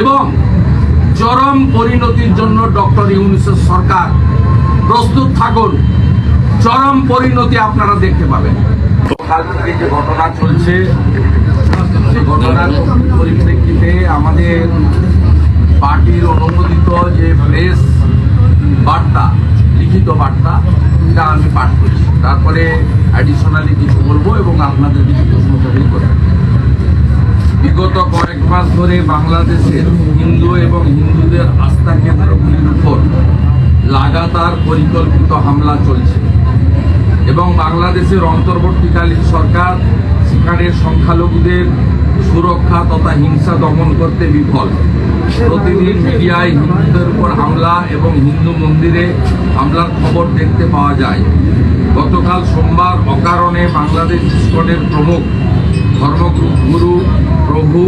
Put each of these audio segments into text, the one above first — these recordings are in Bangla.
এবং চরম পরিণতির জন্য ডক্টর ইউনিসেফ সরকার প্রস্তুত থাকুন। চরম পরিণতি আপনারা দেখতে পাবেন। থেকে যে ঘটনা চলছে সেই ঘটনার পরিপ্রেক্ষিতে আমাদের পার্টির অনুমোদিত যে প্রেস বার্তা, লিখিত বার্তা এটা আমি পাঠ করছি। তারপরে অ্যাডিশনালি কিছু বলব এবং আপনাদের কিছু প্রশ্ন করব বিগত কয়েক মাস ধরে বাংলাদেশের হিন্দু এবং হিন্দুদের আস্থা কেন্দ্রগুলির উপর লাগাতার পরিকল্পিত হামলা চলছে। এবং বাংলাদেশের অন্তর্বর্তীকালীন সরকার সেখানে সংখ্যালঘুদের সুরক্ষা তথা হিংসা দমন করতে বিফল। প্রতিদিন মিডিয়ায় হিন্দুদের উপর হামলা এবং হিন্দু মন্দিরে হামলার খবর দেখতে পাওয়া যায়। গতকাল সোমবার অকারণে বাংলাদেশ ইস্কনের প্রমুখ ধর্মগুরু, প্রভু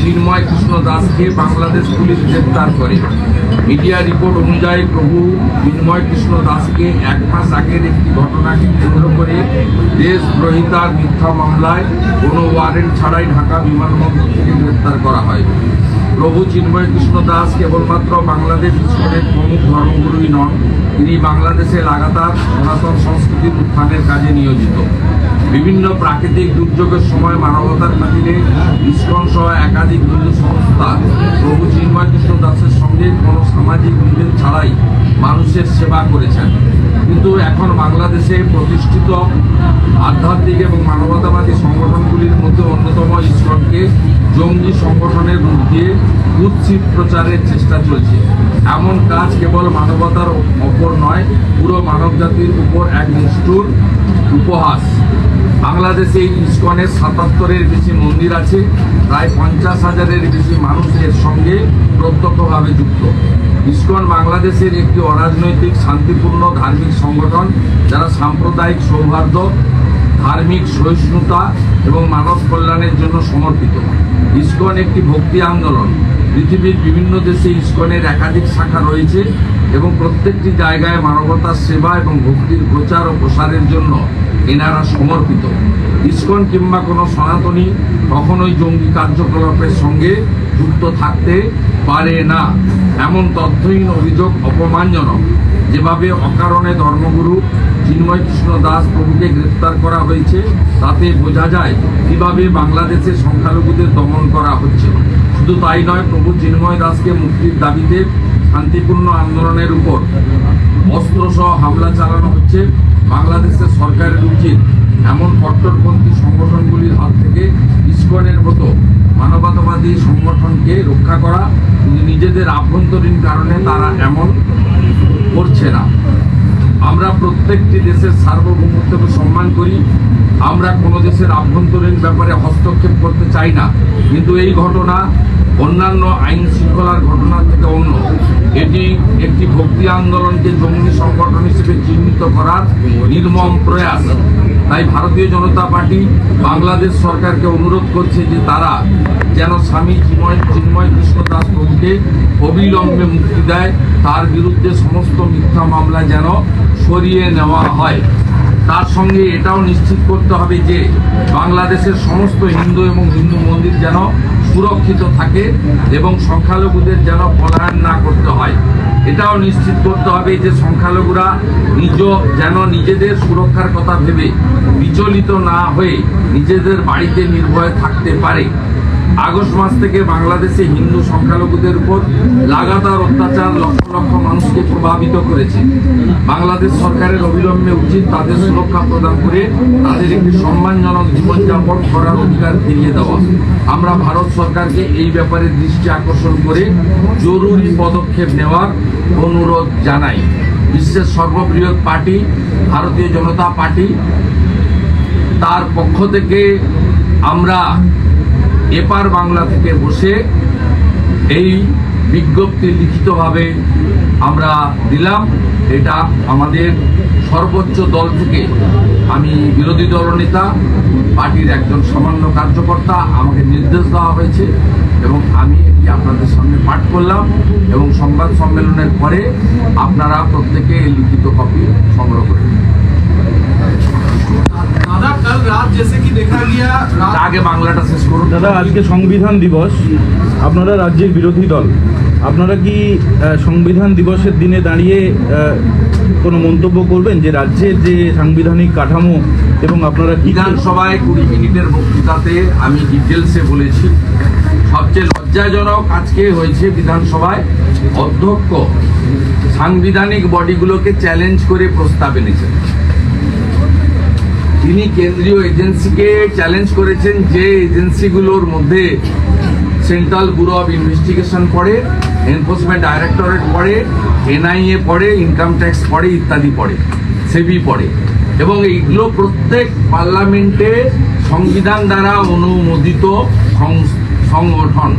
চিন্ময় কৃষ্ণ দাসকে বাংলাদেশ পুলিশ গ্রেপ্তার করে। মিডিয়া রিপোর্ট অনুযায়ী প্রভু চিন্ময় কৃষ্ণ দাসকে এক মাস আগের একটি ঘটনাকে কেন্দ্র করে দেশ দেশদ্রোহিতার মিথ্যা মামলায় কোনো ওয়ারেন্ট ছাড়াই ঢাকা বিমানবন্দর থেকে গ্রেপ্তার করা হয়। প্রভু চিন্ময় কৃষ্ণ দাস কেবলমাত্র বাংলাদেশ ইস্কনের প্রমুখ ধর্মগুরুই নন, তিনি বাংলাদেশে লাগাতার সনাতন সংস্কৃতির উত্থানের কাজে নিয়োজিত। বিভিন্ন প্রাকৃতিক দুর্যোগের সময় মানবতার খাতিরে ইস্কন সহ একাধিক হিন্দু সংস্থা প্রভু চিন্ময় কৃষ্ণ দাসের সঙ্গে কোনো সামাজিক বিভেদ ছাড়াই মানুষের সেবা করেছেন। কিন্তু এখন বাংলাদেশে প্রতিষ্ঠিত আধ্যাত্মিক এবং মানবতাবাদী সংগঠনগুলির মধ্যে অন্যতম ইস্কনকে জঙ্গি সংগঠনের রূপ দিয়ে কুৎসিত প্রচারের চেষ্টা চলছে। এমন কাজ কেবল মানবতার ওপর নয়, পুরো মানব জাতির উপর এক নিষ্ঠুর উপহাস। বাংলাদেশে ইস্কনের সাতাত্তরের বেশি মন্দির আছে, প্রায় পঞ্চাশ হাজারের বেশি মানুষ এর সঙ্গে প্রত্যক্ষভাবে যুক্ত। ইস্কন বাংলাদেশের একটি অরাজনৈতিক, শান্তিপূর্ণ, ধার্মিক সংগঠন, যারা সাম্প্রদায়িক সৌহার্দ্য, ধার্মিক সহিষ্ণুতা এবং মানব কল্যাণের জন্য সমর্পিত। ইস্কন একটি ভক্তি আন্দোলন। পৃথিবীর বিভিন্ন দেশে ইস্কনের একাধিক শাখা রয়েছে। এবং প্রত্যেকটি জায়গায় মানবতার সেবা এবং ভক্তির প্রচার ও প্রসারের জন্য এনারা সমর্পিত। ইস্কন কিংবা কোনো সনাতনী কখনোই জঙ্গি কার্যকলাপের সঙ্গে যুক্ত থাকতে পারে না। এমন তথ্যহীন অভিযোগ অপমানজনক। যেভাবে অকারণে ধর্মগুরু চিন্ময় কৃষ্ণ দাস প্রভুকে গ্রেপ্তার করা হয়েছে, তাতে বোঝা যায় কীভাবে বাংলাদেশে সংখ্যালঘুদের দমন করা হচ্ছে। শুধু তাই নয়, প্রভু চিন্ময় দাসকে মুক্তির দাবিতে শান্তিপূর্ণ আন্দোলনের উপর অস্ত্রসহ হামলা চালানো হচ্ছে, বাংলাদেশের সরকারের উচিত এমন কট্টরপন্থী সংগঠনগুলির হাত থেকে ইস্কনের মতো মানবতাবাদী সংগঠনকে রক্ষা করা নিজেদের আভ্যন্তরীণ কারণে তারা এমন করছে না। আমরা প্রত্যেকটি দেশের সার্বভৌমত্বকে সম্মান করি, আমরা কোনো দেশের আভ্যন্তরীণ ব্যাপারে হস্তক্ষেপ করতে চাই না। কিন্তু এই ঘটনা অন্যান্য আইন শৃঙ্খলার ঘটনা থেকে অন্য, এটি একটি ভক্তি আন্দোলনকে জঙ্গি সংগঠন হিসেবে চিহ্নিত করার নির্মম প্রয়াস। তাই ভারতীয় জনতা পার্টি বাংলাদেশ সরকারকে অনুরোধ করছে যে তারা যেন স্বামী চিন্ময় চিন্ময় কৃষ্ণ দাস প্রভুকে অবিলম্বে মুক্তি দেয়। তার বিরুদ্ধে সমস্ত মিথ্যা মামলা যেন সরিয়ে নেওয়া হয়। তার সঙ্গে এটাও নিশ্চিত করতে হবে যে বাংলাদেশের সমস্ত হিন্দু এবং হিন্দু মন্দির যেন সুরক্ষিত থাকে এবং সংখ্যালঘুদের যেন পলায়ন না করতে হয়। এটাও নিশ্চিত করতে হবে যে সংখ্যালঘুরা নিজ যেন নিজেদের সুরক্ষার কথা ভেবে বিচলিত না হয়ে নিজেদের বাড়িতে নির্ভয়ে থাকতে পারে। আগস্ট মাস থেকে বাংলাদেশে হিন্দু সংখ্যালঘুদের উপর লাগাতার অত্যাচার লক্ষ লক্ষ মানুষকে প্রভাবিত করেছে। বাংলাদেশ সরকারের অবিলম্বে উচিত তাদের সুরক্ষা প্রদান করে তাদের একটি সম্মানজনক জীবনযাপন করার অধিকার ফিরিয়ে দেওয়া। আমরা ভারত সরকারকে এই ব্যাপারে দৃষ্টি আকর্ষণ করে জরুরি পদক্ষেপ নেওয়ার অনুরোধ জানাই। বিশ্বের সর্ববৃহৎ পার্টি, ভারতীয় জনতা পার্টি, তার পক্ষ থেকে আমরা এপার বাংলা থেকে বসে এই বিজ্ঞপ্তি লিখিতভাবে আমরা দিলাম। এটা আমাদের সর্বোচ্চ দল থেকে আমি বিরোধী দলনেতা, পার্টির একজন সামান্য কার্যকর্তা আমাকে নির্দেশ দেওয়া হয়েছে এবং আমি এটি আপনাদের সামনে পাঠ করলাম এবং সংবাদ সম্মেলনের পরে আপনারা প্রত্যেকে লিখিত কপি সংগ্রহ করে আগে বাংলাটা শেষ করুন। দাদা আজকে সংবিধান দিবস। আপনারা রাজ্যের বিরোধী দল। আপনারা কি সংবিধান দিবসের দিনে দাঁড়িয়ে কোনো মন্তব্য করবেন যে রাজ্যের যে সাংবিধানিক কাঠামো এবং আপনারা বিধানসভায় কুড়ি মিনিটের বক্তৃতাতে আমি ডিটেলসে বলেছি। সবচেয়ে লজ্জাজনক আজকে হয়েছে বিধানসভায় অধ্যক্ষ সাংবিধানিক বডিগুলোকে চ্যালেঞ্জ করে প্রস্তাব এনেছেন তিনি কেন্দ্রীয় এজেন্সিকে চ্যালেঞ্জ করেছেন যে এজেন্সিগুলোর মধ্যে সেন্ট্রাল ব্যুরো অফ ইনভেস্টিগেশন পড়ে এনফোর্সমেন্ট ডাইরেক্টরেট পড়ে এনআইএ পড়ে ইনকাম ট্যাক্স পড়ে ইত্যাদি পড়ে সেবি পড়ে। এবং এইগুলো প্রত্যেক পার্লামেন্টে সংবিধান দ্বারা অনুমোদিত সংগঠন।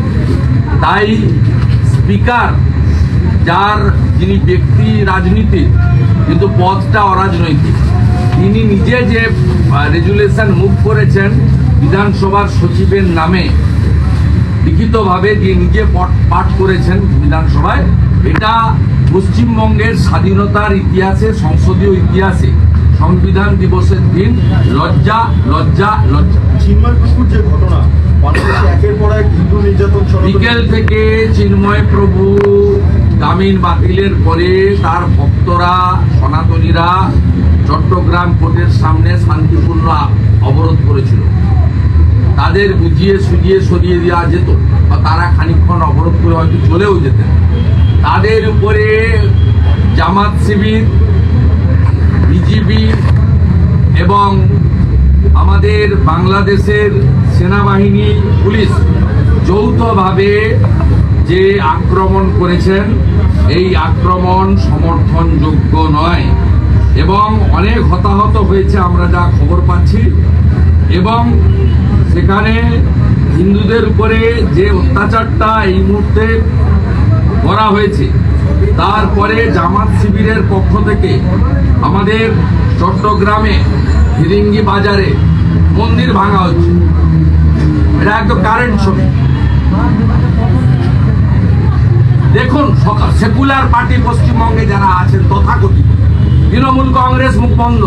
তাই স্পিকার, যার যিনি ব্যক্তি রাজনীতির, কিন্তু পদটা অরাজনৈতিক, তিনি নিজে যে রেজুলেশন মুভ করেছেন বিধানসভার সচিবের নামে। লিখিতভাবে যে নিজে পাঠ করেছেন বিধানসভায়। এটা পশ্চিমবঙ্গের স্বাধীনতার ইতিহাসে সংসদীয় ইতিহাসে। সংবিধান দিবসের দিন লজ্জা লজ্জা লজ্জা। যে ঘটনা বিকেল থেকে চিন্ময় প্রভু জামিন বাতিলের পরে তার ভক্তরা সনাতনীরা চট্টগ্রাম কোর্টের সামনে শান্তিপূর্ণ অবরোধ করেছিল। তাদের বুঝিয়ে সুজিয়ে সরিয়ে দেওয়া যেত বা তারা খানিকক্ষণ অবরোধ করে হয়তো চলেও যেতেন। তাদের উপরে জামাত শিবির, বিজিবি এবং আমাদের বাংলাদেশের সেনাবাহিনী, পুলিশ যৌথভাবে যে আক্রমণ করেছেন, এই আক্রমণ সমর্থনযোগ্য নয়। এবং অনেক হতাহত হয়েছে আমরা যা খবর পাচ্ছি। এবং সেখানে হিন্দুদের উপরে যে অত্যাচারটা এই মুহূর্তে করা হয়েছে, তারপরে জামাত শিবিরের পক্ষ থেকে আমাদের চট্টগ্রামে ফিরিঙ্গি বাজারে মন্দির ভাঙা হচ্ছে। এটা একদম কারেন্ট ছবি। দেখুন সকাল সেকুলার পার্টি পশ্চিমবঙ্গে যারা আছেন তথাকথিত। তৃণমূল কংগ্রেস মুখ বন্ধ।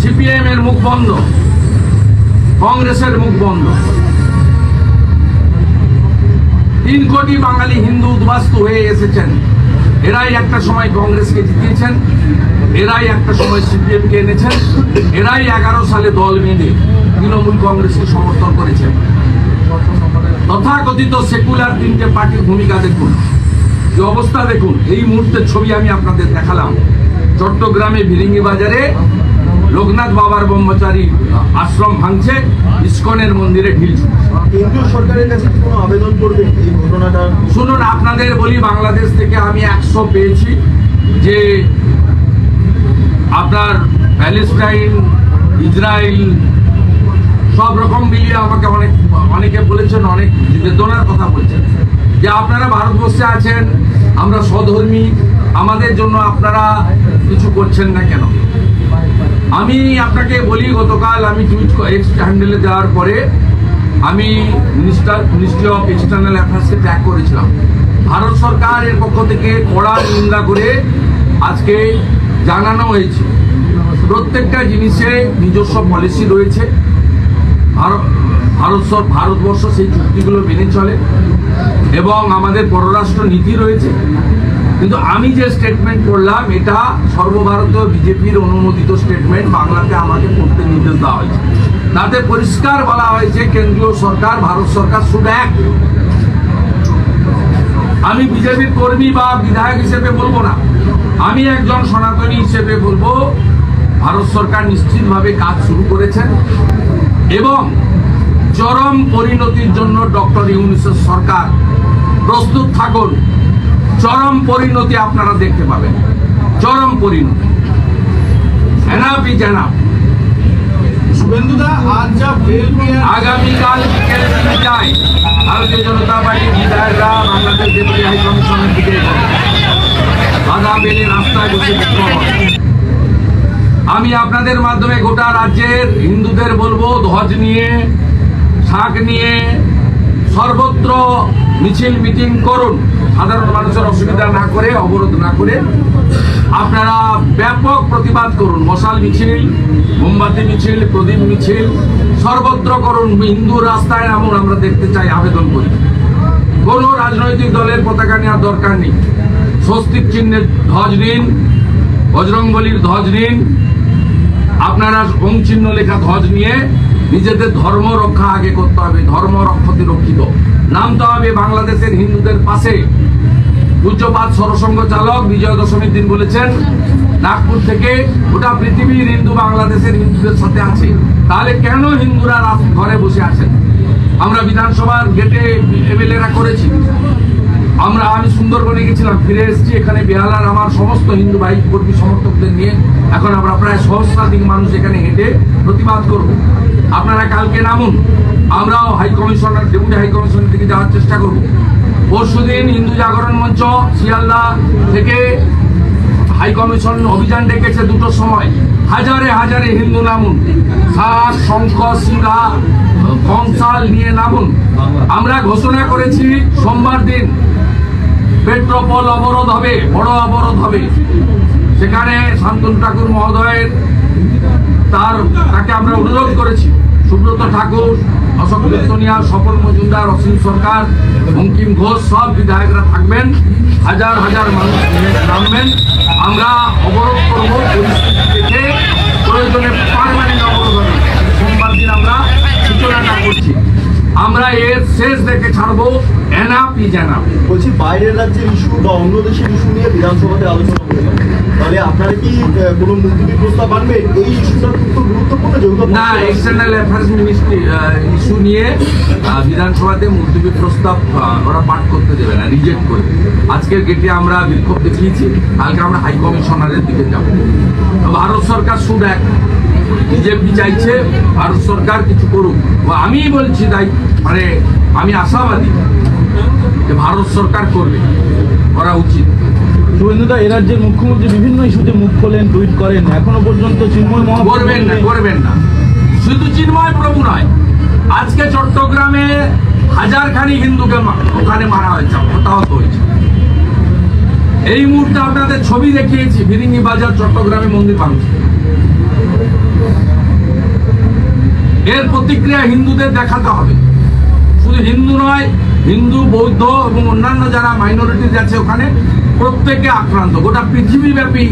সিপিএম এর মুখ বন্ধ। কংগ্রেসের মুখ বন্ধ। তিন কোটি বাঙালি হিন্দু উদ্বাস্তু হয়ে এসেছেন। এরাই একটা সময় কংগ্রেসকে জিতিয়েছেন। এরাই একটা সময় সিপিএম কে এনেছেন। এরাই এগারো সালে দল বেঁধে তৃণমূল কংগ্রেসকে সমর্থন করেছেন। তথাকথিত সেকুলার তিনটে পার্টির ভূমিকা দেখুন। যে অবস্থা দেখুন এই মুহূর্তের ছবি আমি আপনাদের দেখালাম। চট্টগ্রামে ভিরিঙ্গি বাজারে লোকনাথ বাবার ব্রহ্মচারী আশ্রম ভাঙছে ইস্কনের মন্দিরে ঢিল ছুটছে। সরকারের কাছে কোনো আবেদন করবেন এই ঘটনাটা? শুনুন আপনাদের বলি বাংলাদেশ থেকে আমি একশো পেয়েছি যে আপনার প্যালেস্টাইন ইসরায়েল সব রকম মিলিয়ে আমাকে অনেক অনেকে বলেছেন অনেক যে আপনারা ভারতবর্ষে আছেন, আমরা স্বধর্মী, আমাদের জন্য আপনারা কিছু করছেন না কেন? আমি আপনাকে বলি, গতকাল আমি টুইট এক্স হ্যান্ডেলে দেওয়ার পরে আমি মিনিস্টার মিনিস্ট্রি অফ এক্সটার্নাল অ্যাফেয়ার্সকে ট্যাগ করেছিলাম। ভারত সরকারের পক্ষ থেকে কড়া নিন্দা করে আজকে জানানো হয়েছে। প্রত্যেকটা জিনিসে নিজস্ব পলিসি রয়েছে। ভারত ভারত ভারতবর্ষ সেই চুক্তিগুলো মেনে চলে এবং আমাদের পররাষ্ট্র নীতি রয়েছে। কিন্তু আমি যে স্টেটমেন্ট করলাম, এটা সর্বভারতীয় বিজেপির অনুমোদিত স্টেটমেন্ট বাংলাতে আমাকে পড়তে নির্দেশ দেওয়া হয়েছে। তাতে পরিষ্কার বলা হয়েছে, কেন্দ্রীয় সরকার, ভারত সরকার শুধু এক। আমি বিজেপির কর্মী বা বিধায়ক হিসেবে বলব না। আমি একজন সনাতনী হিসেবে বলব, ভারত সরকার নিশ্চিতভাবে কাজ শুরু করেছেন এবং চরম পরিণতির জন্য ডক্টর ইউনিসেফ সরকার প্রস্তুত থাকুন। চরম পরিণতি আপনারা দেখতে পাবেন। চরম পরিণতি। এনাফি জানাব রাস্তায় আমি আপনাদের মাধ্যমে গোটা রাজ্যের হিন্দুদের বলব ধ্বজ নিয়ে শাক নিয়ে সর্বত্র মিছিল মিটিং করুন। সাধারণ মানুষের অসুবিধা না করে, অবরোধ না করে। আপনারা ব্যাপক প্রতিবাদ করুন। মশাল মিছিল, মোমবাতি মিছিল, প্রদীপ মিছিল, সর্বত্র করুন। হিন্দু রাস্তায় এমন আমরা দেখতে চাই, আবেদন করি। কোনো রাজনৈতিক দলের পতাকা নেওয়ার দরকার নেই। স্বস্তিক চিহ্নের ধ্বজ নিন, বজরংবলির ধ্বজ নিন। আপনারা ওং চিহ্ন লেখা ধ্বজ নিয়ে নিজেদের ধর্ম রক্ষা আগে করতে হবে, ধর্ম রক্ষতি রক্ষিত। নামতে হবে বাংলাদেশের হিন্দুদের পাশে। পূজ্যপাত সরসংঘ চালক বিজয় দশমীর দিন বলেছেন, নাগপুর থেকে গোটা পৃথিবীর হিন্দু বাংলাদেশের হিন্দুদের সাথে আছে। তাহলে কেন হিন্দুরা ঘরে বসে আছেন? আমরা বিধানসভার গেটে এমএলএরা করেছি। আমরা, আমি সুন্দরবনে গেছিলাম, ফিরে এসেছি, এখানে বেহালার আমার সমস্ত হিন্দু ভাই কর্মী সমর্থকদের নিয়ে। এখন আমরা প্রায় সহস্রাধিক মানুষ এখানে হেঁটে প্রতিবাদ করব। আপনারা কালকে নামুন। আমরাও high commissioner deputy high commissioner দিকে যাওয়ার চেষ্টা করব। পরশুদিন হিন্দু জাগরণ মঞ্চ শিয়ালদা থেকে হাই কমিশন অভিযান ডেকেছে দুটো সময়। হাজারে হাজারে হিন্দু নামুন। শাক শঙ্খ শিলা কংসাল নিয়ে নামুন। আমরা ঘোষণা করেছি, সোমবার দিন পেট্রোপল অবরোধ হবে, বড় অবরোধ হবে। সেখানে শান্তনু ঠাকুর মহোদয়ের তার তাকে আমরা অনুরোধ করেছি। সুব্রত ঠাকুর, অশোক বেতনিয়া সফল মজুমদার, অসীম সরকার বঙ্কিম ঘোষ, সব বিধায়করা থাকবেন। হাজার হাজার মানুষ নামবেন। আমরা অবরোধ করব পরিস্থিতি দেখে প্রয়োজনে পারমানেন্ট অবরোধ হবে। সোমবার দিন আমরা সূচনাটা করছি। আমরা এর শেষ দেখে ছাড়বো। এনাপি জানাব বলছি বাইরের রাজ্যের ইস্যু বা অন্য দেশের ইস্যু নিয়ে বিধানসভাতে আলোচনা হতে তাহলে আপনারা কি কোনো মুলতবি প্রস্তাব আনবেন এই ইস্যুটা খুব গুরুত্বপূর্ণ যেহেতু না এক্সটার্নাল অ্যাফেয়ার্স মিনিস্ট্রি ইস্যু নিয়ে বিধানসভাতে মুলতবি প্রস্তাব ওরা পাঠ করতে দেবে না রিজেক্ট করবে আজকের গেটে আমরা বিক্ষোভ দেখিয়েছি কালকে আমরা হাই কমিশনারের দিকে যাব। ভারত সরকার শুড এক। বিজেপি চাইছে ভারত সরকার কিছু করুক। ও আমিই বলছি তাই মানে আমি আশাবাদী যে ভারত সরকার করবে করা উচিত। শুভেন্দুদা এ রাজ্যের মুখ্যমন্ত্রী বিভিন্ন ইস্যুতে মুখ খোলেন টুইট করেন। এখনও পর্যন্ত চিন্ময় মহাপ্রভু করবেন না করবেন না। শুধু চিন্ময় প্রভু নয় আজকে চট্টগ্রামে হাজার খানি হিন্দুকে ওখানে মারা হয়েছে হতাহত হয়েছে। এই মুহূর্তে আপনাদের ছবি দেখিয়েছি ফিরিঙ্গি বাজার চট্টগ্রামে মন্দির ভাঙছে। এর প্রতিক্রিয়া হিন্দুদের দেখাতে হবে শুধু হিন্দু নয় হিন্দু বৌদ্ধ এবং অন্যান্য যারা মাইনরিটিজ আছে ওখানে প্রত্যেকে আক্রান্ত গোটা পৃথিবীব্যাপী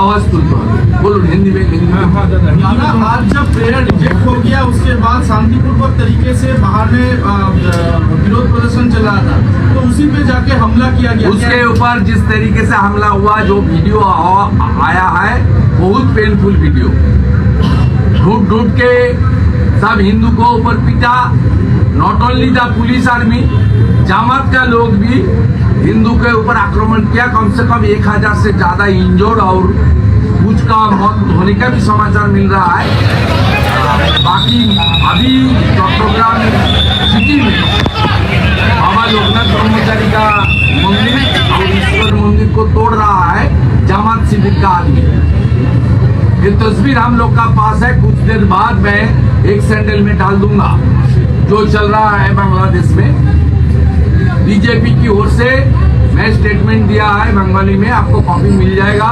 আওয়াজ তুলতে হবে বলুন হিন্দি में हिंदी में दादा आज जब प्रेयर रिजेक्ट हो गया उसके बाद शांतिपूर्वक तरीके से बाहर में अ, अ, विरोध प्रदर्शन चला था तो उसी पे जाके हमला किया गया उसके ऊपर जिस तरीके से हमला हुआ जो वीडियो आ- आया है बहुत पेनफुल वीडियो ढूंढ ढूंढ के सब हिंदू को ऊपर पीटा not only the police army Jamaat का लोग भी हिंदू के ऊपर आक्रमण किया कम से कम एक हजार से ज्यादा इंजोर्ड और कुछ का मौत होने का भी समाचार मिल रहा है बाकी अभी चट्टग्राम सिटी में बाबा लोकनाथ ब्रह्मचारी का मंदिर और ईश्वर मंदिर को तोड़ रहा है जामात शिविर का आदमी तस्वीर हम लोग का पास है। कुछ देर बाद मैं एक सैंडल में डाल दूँगा, जो चल रहा है बांग्लादेश में। बीजेपी की ओर से मैं स्टेटमेंट दिया है बंगाली में, आपको कॉपी मिल जाएगा।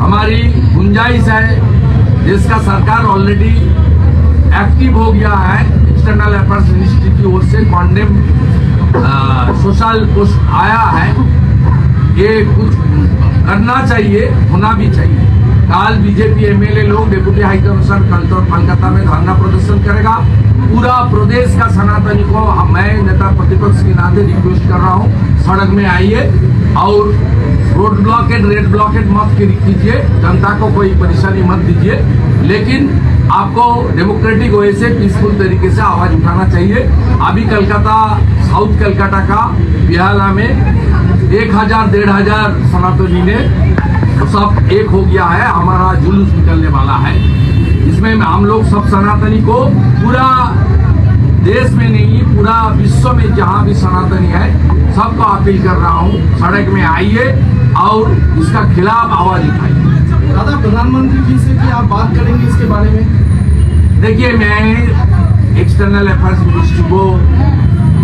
हमारी गुंजाइश है, देश का सरकार ऑलरेडी एक्टिव हो गया है। एक्सटर्नल अफेयर्स मिनिस्ट्री की ओर से कॉन्डेम सोशल पोस्ट आया है ये कुछ करना चाहिए, होना भी चाहिए। कल बीजेपी एमएलए लोग डेप्यूटी हाई कमिश्नर कल तो कोलकाता में धरना प्रदर्शन करेगा। पूरा प्रदेश का सनातनी को मैं नेता प्रतिपक्ष के नाते रिक्वेस्ट कर रहा हूँ, सड़क में आइए और रोड ब्लॉकेट रेड ब्लॉकेट मत कीजिए, जनता को कोई परेशानी मत दीजिए। लेकिन आपको डेमोक्रेटिक वे से पीसफुल तरीके से आवाज़ उठाना चाहिए। अभी कलकत्ता, साउथ कलकत्ता का बिहाला में एक हज़ार, डेढ़ हज़ार सनातनी ने सब एक हो गया है हमारा जुलूस निकलने वाला है। इसमें हम लोग सब सनातनी को पूरा देश में नहीं पूरा विश्व में जहाँ भी सनातनी है सबको अपील कर रहा हूँ सड़क में आइए और इसका खिलाफ आवाज़ उठाइए। दादा प्रधानमंत्री जी से भी आप बात करेंगे इसके बारे में? देखिए मैं एक्सटर्नल अफेयर्स मिनिस्ट्री को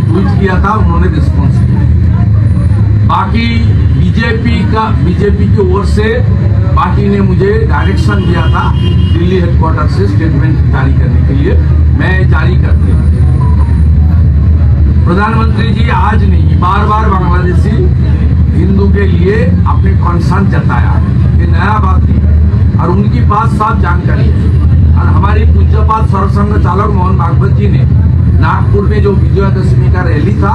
ट्वीट किया था उन्होंने रिस्पॉन्स किया। बाकी बीजेपी का, बीजेपी की ओर से पार्टी ने मुझे डायरेक्शन दिया था दिल्ली हेडक्वार्टर से स्टेटमेंट जारी करने के लिए। मैं जारी कर दिया प्रधानमंत्री जी, आज नहीं बार बार बांग्लादेशी हिंदू के लिए अपने कंसर्न जताया। ये नया बात नहीं और उनकी पास साफ़ जानकारी है। और हमारी पूज्यपात सर्वसंघ चालक मोहन भागवत जी ने नागपुर में जो विजयादशमी का रैली था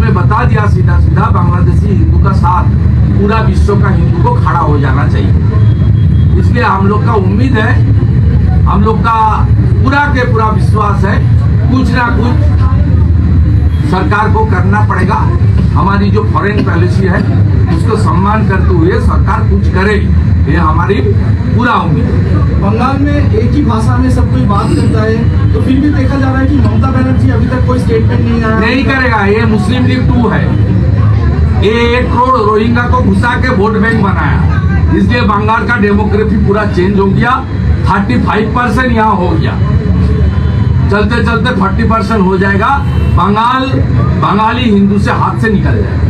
उसमें बता दिया सीधा सीधा बांग्लादेशी हिंदू का साथ, पूरा विश्व का हिंदू को खड़ा हो जाना चाहिए। इसलिए हम लोग का उम्मीद है, हम लोग का पूरा के पूरा विश्वास है, कुछ ना कुछ सरकार को करना पड़ेगा। हमारी जो फॉरेन पॉलिसी है, उसको सम्मान करते हुए सरकार कुछ करे ये हमारी पूरा उम्मीद बंगाल में एक ही भाषा में सब कोई बात करता है तो फिर भी देखा जा रहा है कि ममता बनर्जी अभी तक कोई स्टेटमेंट नहीं आया। नहीं करेगा ये मुस्लिम लीग टू है। ये एक करोड़ रोहिंगा को घुसा के वोट बैंक बनाया। इसलिए बंगाल का डेमोग्राफी पूरा चेंज हो गया। थर्टी फाइव परसेंट यहाँ हो गया। चलते चलते फोर्टी परसेंट हो जाएगा। बंगाल बंगाली हिंदू से हाथ से निकल जाएगा।